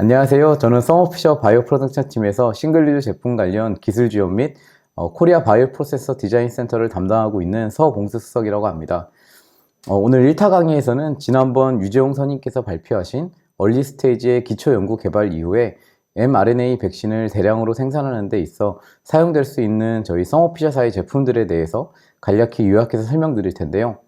안녕하세요. 저는 서머피셔 바이오 프로덕션 팀에서 싱글유즈 제품 관련 기술 지원 및 어, 코리아 바이오 프로세서 디자인 센터를 담당하고 있는 서봉수 수석이라고 합니다. 어, 오늘 1타 강의에서는 지난번 유재홍 선임께서 발표하신 얼리 스테이지의 기초 연구 개발 이후에 mRNA 백신을 대량으로 생산하는 데 있어 사용될 수 있는 저희 서머피셔사의 제품들에 대해서 간략히 요약해서 설명드릴 텐데요.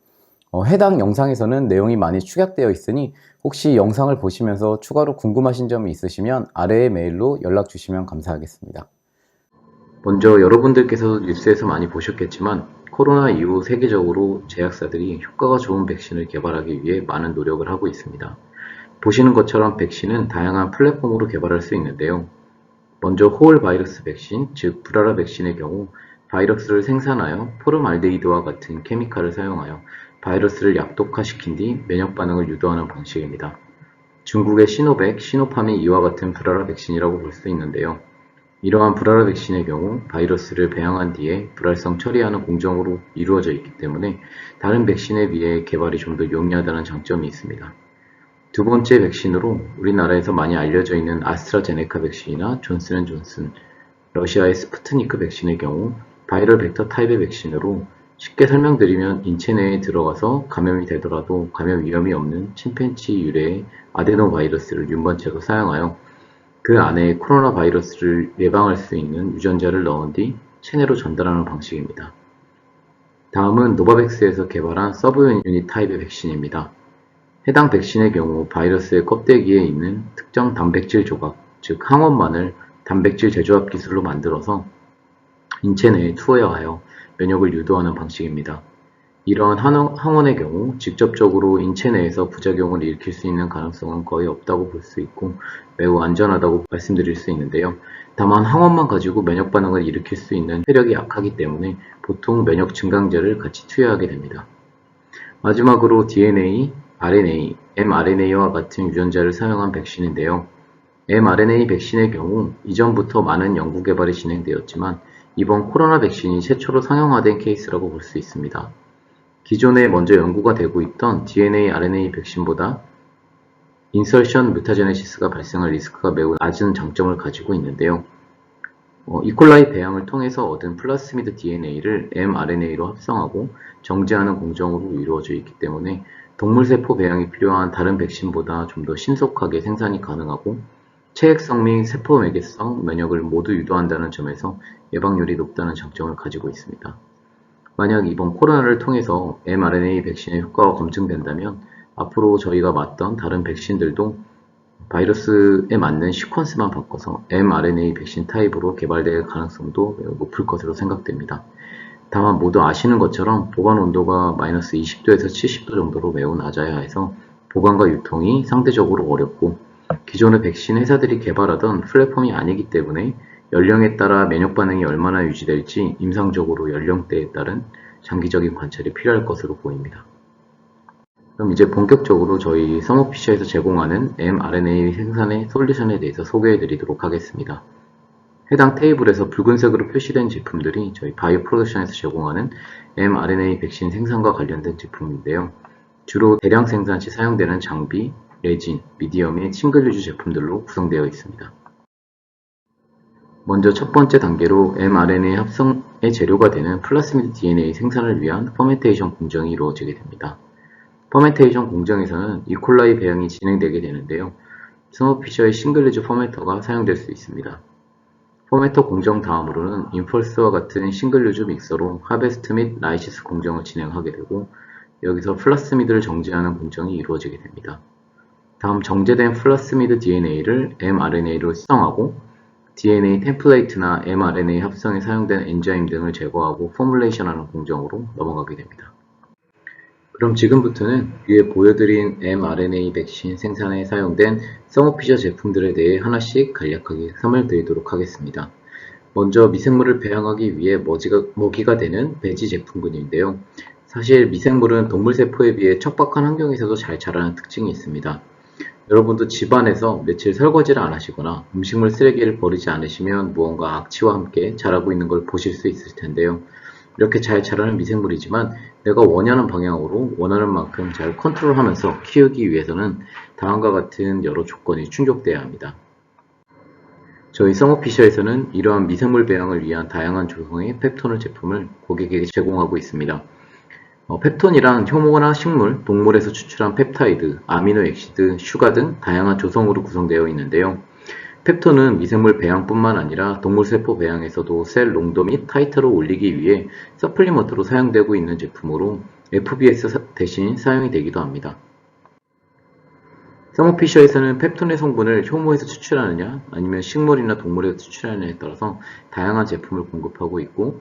어, 해당 영상에서는 내용이 많이 축약되어 있으니 혹시 영상을 보시면서 추가로 궁금하신 점이 있으시면 아래의 메일로 연락 주시면 감사하겠습니다. 먼저 여러분들께서 뉴스에서 많이 보셨겠지만 코로나 이후 세계적으로 제약사들이 효과가 좋은 백신을 개발하기 위해 많은 노력을 하고 있습니다. 보시는 것처럼 백신은 다양한 플랫폼으로 개발할 수 있는데요. 먼저 호울 바이러스 백신, 즉 브라라 백신의 경우 바이러스를 생산하여 포름알데히드와 같은 케미칼을 사용하여 바이러스를 약독화시킨 뒤 면역 반응을 유도하는 방식입니다. 중국의 시노백, 시노팜이 이와 같은 브라라 백신이라고 볼 수 있는데요. 이러한 브라라 백신의 경우 바이러스를 배양한 뒤에 불활성 처리하는 공정으로 이루어져 있기 때문에 다른 백신에 비해 개발이 좀 더 용이하다는 장점이 있습니다. 두 번째 백신으로 우리나라에서 많이 알려져 있는 아스트라제네카 백신이나 존슨앤존슨, 러시아의 스푸트니크 백신의 경우 바이럴 벡터 타입의 백신으로 쉽게 설명드리면 인체 내에 들어가서 감염이 되더라도 감염 위험이 없는 침팬치 유래의 아데노 바이러스를 윤번체로 사용하여 그 안에 코로나 바이러스를 예방할 수 있는 유전자를 넣은 뒤 체내로 전달하는 방식입니다. 다음은 노바백스에서 개발한 서브 유닛 타입의 백신입니다. 해당 백신의 경우 바이러스의 껍데기에 있는 특정 단백질 조각, 즉 항원만을 단백질 제조합 기술로 만들어서 인체 내에 투여하여 면역을 유도하는 방식입니다. 이러한 항원의 경우 직접적으로 인체 내에서 부작용을 일으킬 수 있는 가능성은 거의 없다고 볼 수 있고 매우 안전하다고 말씀드릴 수 있는데요. 다만 항원만 가지고 면역 반응을 일으킬 수 있는 세력이 약하기 때문에 보통 면역 증강제를 같이 투여하게 됩니다. 마지막으로 DNA, RNA, mRNA와 같은 유전자를 사용한 백신인데요. mRNA 백신의 경우 이전부터 많은 연구 개발이 진행되었지만 이번 코로나 백신이 최초로 상용화된 케이스라고 볼 수 있습니다. 기존에 먼저 연구가 되고 있던 DNA, RNA 백신보다 인설션 뮤타제네시스가 발생할 리스크가 매우 낮은 장점을 가지고 있는데요. 어, 이콜라이 배양을 통해서 얻은 플라스미드 DNA를 mRNA로 합성하고 정제하는 공정으로 이루어져 있기 때문에 동물세포 배양이 필요한 다른 백신보다 좀 더 신속하게 생산이 가능하고 체액성 및 세포 매개성, 면역을 모두 유도한다는 점에서 예방률이 높다는 장점을 가지고 있습니다. 만약 이번 코로나를 통해서 mRNA 백신의 효과가 검증된다면 앞으로 저희가 맞던 다른 백신들도 바이러스에 맞는 시퀀스만 바꿔서 mRNA 백신 타입으로 개발될 가능성도 매우 높을 것으로 생각됩니다. 다만 모두 아시는 것처럼 보관 온도가 마이너스 20도에서 70도 정도로 매우 낮아야 해서 보관과 유통이 상대적으로 어렵고 기존의 백신 회사들이 개발하던 플랫폼이 아니기 때문에 연령에 따라 면역 반응이 얼마나 유지될지 임상적으로 연령대에 따른 장기적인 관찰이 필요할 것으로 보입니다. 그럼 이제 본격적으로 저희 서머피셔에서 제공하는 mRNA 생산의 솔루션에 대해서 소개해 드리도록 하겠습니다. 해당 테이블에서 붉은색으로 표시된 제품들이 저희 바이오 프로덕션에서 제공하는 mRNA 백신 생산과 관련된 제품인데요. 주로 대량 생산 시 사용되는 장비, 레진, 미디엄의 싱글 유즈 제품들로 구성되어 있습니다. 먼저 첫 번째 단계로 mRNA 합성의 재료가 되는 플라스미드 DNA 생산을 위한 퍼멘테이션 공정이 이루어지게 됩니다. 퍼멘테이션 공정에서는 이콜라이 배양이 진행되게 되는데요. 스모피셔의 싱글리즈 포메터가 사용될 수 있습니다. 포메터 공정 다음으로는 인펄스와 같은 싱글루즈 믹서로 하베스트 및 라이시스 공정을 진행하게 되고 여기서 플라스미드를 정제하는 공정이 이루어지게 됩니다. 다음 정제된 플라스미드 DNA를 mRNA로 수정하고 DNA 템플레이트나 mRNA 합성에 사용된 엔자임 등을 제거하고 포뮬레이션하는 공정으로 넘어가게 됩니다. 그럼 지금부터는 위에 보여드린 mRNA 백신 생산에 사용된 서머피셔 제품들에 대해 하나씩 간략하게 설명드리도록 하겠습니다. 먼저 미생물을 배양하기 위해 먹이가, 먹이가 되는 배지 제품군인데요. 사실 미생물은 동물 세포에 비해 척박한 환경에서도 잘 자라는 특징이 있습니다. 여러분도 집안에서 며칠 설거지를 안 하시거나 음식물 쓰레기를 버리지 않으시면 무언가 악취와 함께 자라고 있는 걸 보실 수 있을 텐데요. 이렇게 잘 자라는 미생물이지만 내가 원하는 방향으로 원하는 만큼 잘 컨트롤하면서 키우기 위해서는 다음과 같은 여러 조건이 충족돼야 합니다. 저희 서머피셔에서는 이러한 미생물 배양을 위한 다양한 조성의 펩톤을 제품을 고객에게 제공하고 있습니다. 어, 펩톤이란 효모나 식물, 동물에서 추출한 펩타이드, 아미노 액시드, 슈가 등 다양한 조성으로 구성되어 있는데요. 펩톤은 미생물 배양뿐만 아니라 동물 세포 배양에서도 셀 농도 및 타이트를 올리기 위해 서플리먼트로 사용되고 있는 제품으로 FBS 대신 사용이 되기도 합니다. 서머피셔에서는 펩톤의 성분을 효모에서 추출하느냐 아니면 식물이나 동물에서 추출하느냐에 따라서 다양한 제품을 공급하고 있고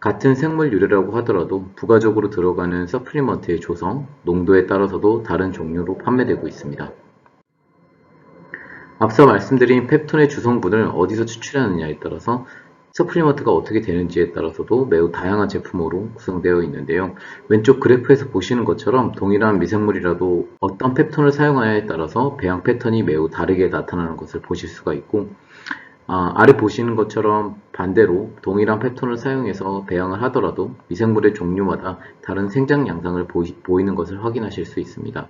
같은 생물 유래라고 하더라도 부가적으로 들어가는 서플리먼트의 조성, 농도에 따라서도 다른 종류로 판매되고 있습니다. 앞서 말씀드린 펩톤의 주성분을 어디서 추출하느냐에 따라서 서플리먼트가 어떻게 되는지에 따라서도 매우 다양한 제품으로 구성되어 있는데요. 왼쪽 그래프에서 보시는 것처럼 동일한 미생물이라도 어떤 펩톤을 사용하냐에 따라서 배양 패턴이 매우 다르게 나타나는 것을 보실 수가 있고 아, 아래 보시는 것처럼 반대로 동일한 패턴을 사용해서 배양을 하더라도 미생물의 종류마다 다른 생장 양상을 보이, 는 것을 확인하실 수 있습니다.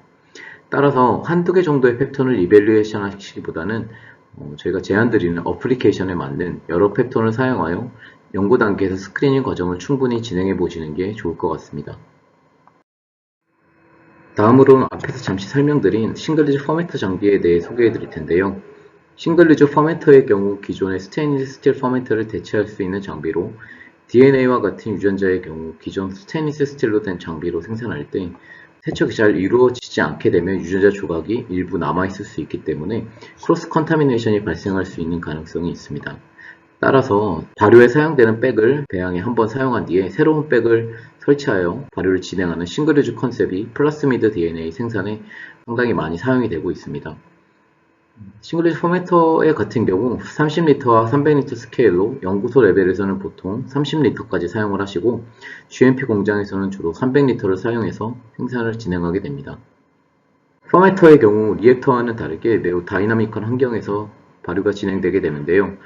따라서 한두 개 정도의 패턴을 이벨리에이션 하시기보다는 어, 저희가 제안드리는 어플리케이션에 맞는 여러 패턴을 사용하여 연구 단계에서 스크리닝 과정을 충분히 진행해 보시는 게 좋을 것 같습니다. 다음으로는 앞에서 잠시 설명드린 싱글리즈 포매터 장비에 대해 소개해 드릴 텐데요. 싱글리즈 포매터의 경우 기존의 스테인리스 스틸 포매터를 대체할 수 있는 장비로 DNA와 같은 유전자의 경우 기존 스테인리스 스틸로 된 장비로 생산할 때 세척이 잘 이루어지지 않게 되면 유전자 조각이 일부 남아있을 수 있기 때문에 크로스 컨타미네이션이 발생할 수 있는 가능성이 있습니다. 따라서 발효에 사용되는 백을 배양에 한번 사용한 뒤에 새로운 백을 설치하여 발효를 진행하는 싱글리즈 컨셉이 플라스미드 DNA 생산에 상당히 많이 사용이 되고 있습니다. 싱글리즈 포매터의 같은 경우 30L와 300L 스케일로 연구소 레벨에서는 보통 30L까지 사용을 하시고 GMP 공장에서는 주로 300L를 사용해서 생산을 진행하게 됩니다. 포매터의 경우 리액터와는 다르게 매우 다이나믹한 환경에서 발효가 진행되게 되는데요.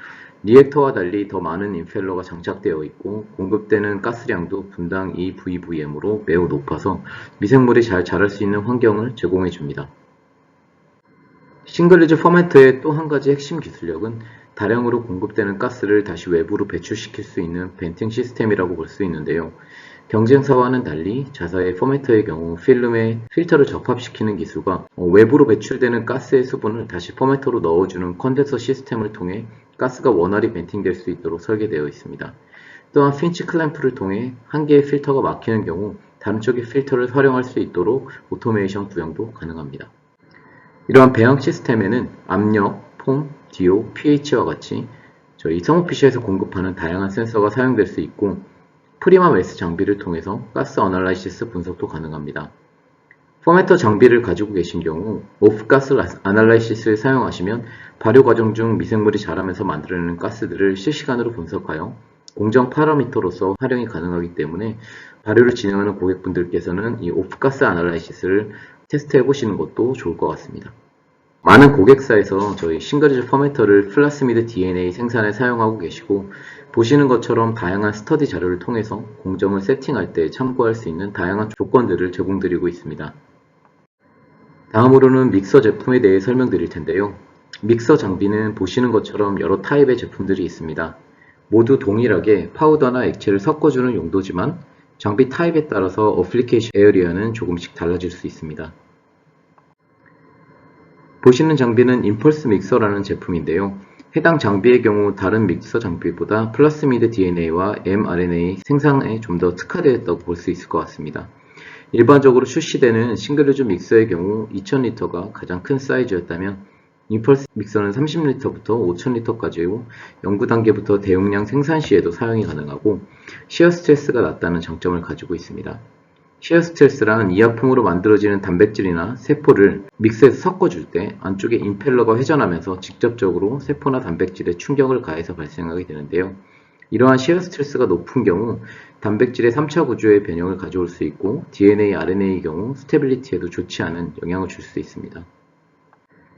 리액터와 달리 더 많은 인펠러가 장착되어 있고 공급되는 가스량도 분당 2VVM으로 매우 높아서 미생물이 잘 자랄 수 있는 환경을 제공해 줍니다. 싱글리즈 포매트의 또 한 가지 핵심 기술력은 다량으로 공급되는 가스를 다시 외부로 배출시킬 수 있는 벤팅 시스템이라고 볼 수 있는데요. 경쟁사와는 달리 자사의 포매터의 경우 필름에 필터를 접합시키는 기술과 어, 외부로 배출되는 가스의 수분을 다시 포매터로 넣어주는 컨덴서 시스템을 통해 가스가 원활히 벤팅될 수 있도록 설계되어 있습니다. 또한 핀치 클램프를 통해 한 개의 필터가 막히는 경우 다른 쪽의 필터를 활용할 수 있도록 오토메이션 구형도 가능합니다. 이러한 배양 시스템에는 압력, 폼, DO, pH와 같이 저희 성우피쉬에서 공급하는 다양한 센서가 사용될 수 있고 프리마 웨스 장비를 통해서 가스 어널라이시스 분석도 가능합니다. 포매터 장비를 가지고 계신 경우 오프가스 아날라이시스를 사용하시면 발효 과정 중 미생물이 자라면서 만들어내는 가스들을 실시간으로 분석하여 공정 파라미터로서 활용이 가능하기 때문에 발효를 진행하는 고객분들께서는 이 오프가스 아날라이시스를 테스트 해보시는 것도 좋을 것 같습니다. 많은 고객사에서 저희 싱글즈 포매터를 플라스미드 DNA 생산에 사용하고 계시고 보시는 것처럼 다양한 스터디 자료를 통해서 공정을 세팅할 때 참고할 수 있는 다양한 조건들을 제공드리고 있습니다. 다음으로는 믹서 제품에 대해 설명드릴 텐데요. 믹서 장비는 보시는 것처럼 여러 타입의 제품들이 있습니다. 모두 동일하게 파우더나 액체를 섞어주는 용도지만 장비 타입에 따라서 어플리케이션 에어리어는 조금씩 달라질 수 있습니다. 보시는 장비는 임펄스 믹서라는 제품인데요. 해당 장비의 경우 다른 믹서 장비보다 플라스미드 DNA와 mRNA 생산에 좀 더 특화되었다고 볼 수 있을 것 같습니다. 일반적으로 출시되는 싱글루즈 믹서의 경우 2000리터가 가장 큰 사이즈였다면 임펄스 믹서는 30리터부터 5000리터까지고 연구 단계부터 대용량 생산 시에도 사용이 가능하고 시어 스트레스가 낮다는 장점을 가지고 있습니다. 시어 스트레스란 이하품으로 만들어지는 단백질이나 세포를 믹스해서 섞어줄 때 안쪽에 임펠러가 회전하면서 직접적으로 세포나 단백질에 충격을 가해서 발생하게 되는데요. 이러한 시어 스트레스가 높은 경우 단백질의 3차 구조의 변형을 가져올 수 있고 DNA, RNA의 경우 스테빌리티에도 좋지 않은 영향을 줄 수 있습니다.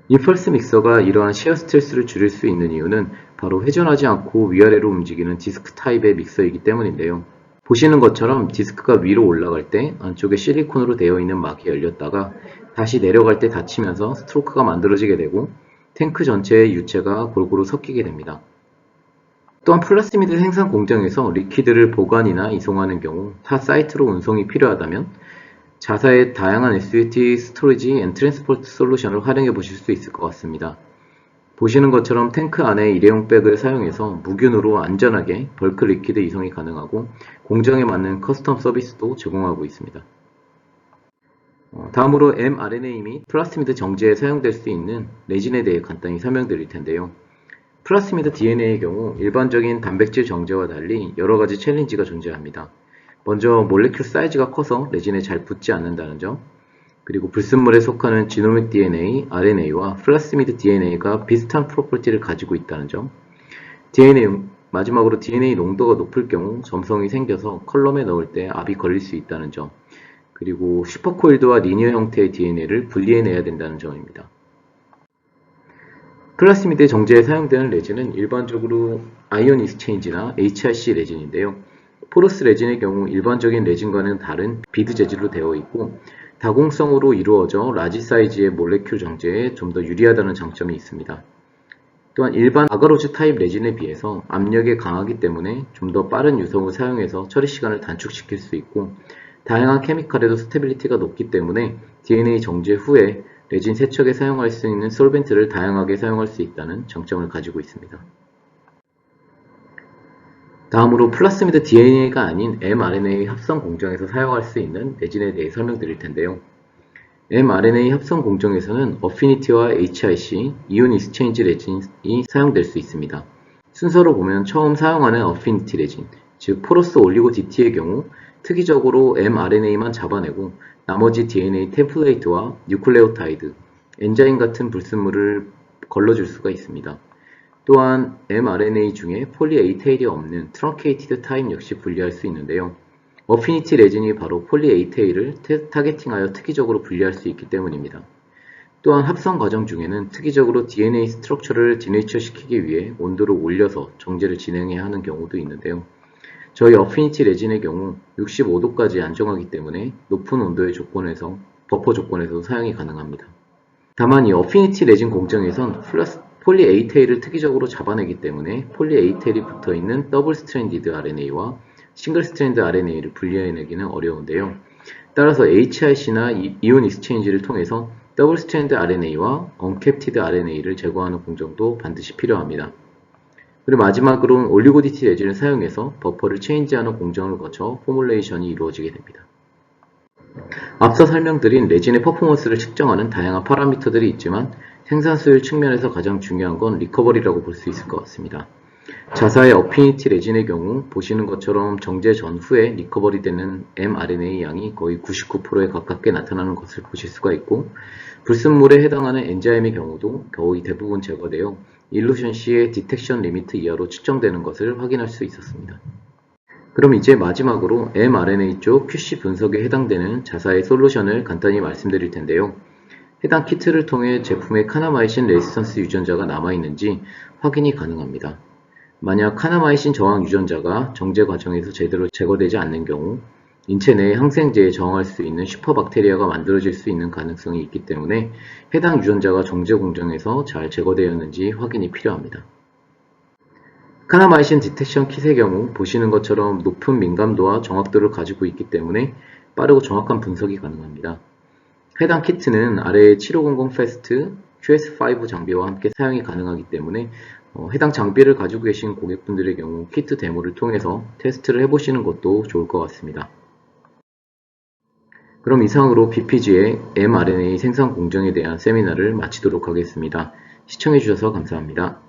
임펄스 믹서가 이러한 시어 스트레스를 줄일 수 있는 이유는 바로 회전하지 않고 위아래로 움직이는 디스크 타입의 믹서이기 때문인데요. 보시는 것처럼 디스크가 위로 올라갈 때 안쪽에 실리콘으로 되어 있는 막이 열렸다가 다시 내려갈 때 닫히면서 스트로크가 만들어지게 되고 탱크 전체의 유체가 골고루 섞이게 됩니다. 또한 플라스미드 생산 공장에서 리퀴드를 보관이나 이송하는 경우 타 사이트로 운송이 필요하다면 자사의 다양한 SUT 스토리지 앤 트랜스포트 솔루션을 활용해 보실 수 있을 것 같습니다. 보시는 것처럼 탱크 안에 일회용 백을 사용해서 무균으로 안전하게 벌크 리퀴드 이송이 가능하고 공정에 맞는 커스텀 서비스도 제공하고 있습니다. 어, 다음으로 mRNA 및 플라스미드 정제에 사용될 수 있는 레진에 대해 간단히 설명드릴 텐데요. 플라스미드 DNA의 경우 일반적인 단백질 정제와 달리 여러 가지 챌린지가 존재합니다. 먼저 몰레큘 사이즈가 커서 레진에 잘 붙지 않는다는 점, 그리고 불순물에 속하는 지노믹 DNA, RNA와 플라스미드 DNA가 비슷한 프로퍼티를 가지고 있다는 점, DNA, 마지막으로 DNA 농도가 높을 경우 점성이 생겨서 컬럼에 넣을 때 압이 걸릴 수 있다는 점, 그리고 슈퍼코일드와 리니어 형태의 DNA를 분리해내야 된다는 점입니다. 플라스미드 정제에 사용되는 레진은 일반적으로 아이온 이스체인지나 HRC 레진인데요. 포러스 레진의 경우 일반적인 레진과는 다른 비드 재질로 되어 있고 다공성으로 이루어져 라지 사이즈의 몰레큘 정제에 좀 더 유리하다는 장점이 있습니다. 또한 일반 아가로즈 타입 레진에 비해서 압력이 강하기 때문에 좀 더 빠른 유성을 사용해서 처리 시간을 단축시킬 수 있고 다양한 케미칼에도 스테빌리티가 높기 때문에 DNA 정제 후에 레진 세척에 사용할 수 있는 솔벤트를 다양하게 사용할 수 있다는 장점을 가지고 있습니다. 다음으로 플라스미드 DNA가 아닌 mRNA 합성 공정에서 사용할 수 있는 레진에 대해 설명드릴 텐데요. mRNA 합성 공정에서는 어피니티와 HIC, 이온 익스체인지 레진이 사용될 수 있습니다. 순서로 보면 처음 사용하는 어피니티 레진, 즉 포로스 올리고 DT의 경우 특이적으로 mRNA만 잡아내고 나머지 DNA 템플레이트와 뉴클레오타이드, 엔자임 같은 불순물을 걸러줄 수가 있습니다. 또한 mRNA 중에 폴리에이테일이 없는 트렁케이티드 타입 역시 분리할 수 있는데요. 어피니티 레진이 바로 폴리에이테일을 타겟팅하여 특이적으로 분리할 수 있기 때문입니다. 또한 합성 과정 중에는 특이적으로 DNA 스트럭처를 디네이처 시키기 위해 온도를 올려서 정제를 진행해야 하는 경우도 있는데요. 저희 어피니티 레진의 경우 65도까지 안정하기 때문에 높은 온도의 조건에서 버퍼 조건에서 사용이 가능합니다. 다만 이 어피니티 레진 공정에선 플러스 폴리에이테일을 특이적으로 잡아내기 때문에 폴리에이테일이 붙어있는 더블 스트랜디드 RNA와 싱글 스트랜드 RNA를 분리해내기는 어려운데요. 따라서 HIC나 이온 익스체인지를 통해서 더블 스트랜드 RNA와 언캡티드 RNA를 제거하는 공정도 반드시 필요합니다. 그리고 마지막으로는 올리고디티 레진을 사용해서 버퍼를 체인지하는 공정을 거쳐 포뮬레이션이 이루어지게 됩니다. 앞서 설명드린 레진의 퍼포먼스를 측정하는 다양한 파라미터들이 있지만 생산 수율 측면에서 가장 중요한 건 리커버리라고 볼 수 있을 것 같습니다. 자사의 어피니티 레진의 경우 보시는 것처럼 정제 전후에 리커버리 되는 mRNA 양이 거의 99%에 가깝게 나타나는 것을 보실 수가 있고 불순물에 해당하는 엔자임의 경우도 거의 대부분 제거되어 일루션 C의 디텍션 리미트 이하로 측정되는 것을 확인할 수 있었습니다. 그럼 이제 마지막으로 mRNA 쪽 QC 분석에 해당되는 자사의 솔루션을 간단히 말씀드릴 텐데요. 해당 키트를 통해 제품의 카나마이신 레지스턴스 유전자가 남아있는지 확인이 가능합니다. 만약 카나마이신 저항 유전자가 정제 과정에서 제대로 제거되지 않는 경우 인체 내에 항생제에 저항할 수 있는 슈퍼박테리아가 만들어질 수 있는 가능성이 있기 때문에 해당 유전자가 정제 공정에서 잘 제거되었는지 확인이 필요합니다. 카나마이신 디텍션 킷의 경우 보시는 것처럼 높은 민감도와 정확도를 가지고 있기 때문에 빠르고 정확한 분석이 가능합니다. 해당 키트는 아래의 7500 패스트 QS5 장비와 함께 사용이 가능하기 때문에 어, 해당 장비를 가지고 계신 고객분들의 경우 키트 데모를 통해서 테스트를 해보시는 것도 좋을 것 같습니다. 그럼 이상으로 BPG의 mRNA 생산 공정에 대한 세미나를 마치도록 하겠습니다. 시청해주셔서 감사합니다.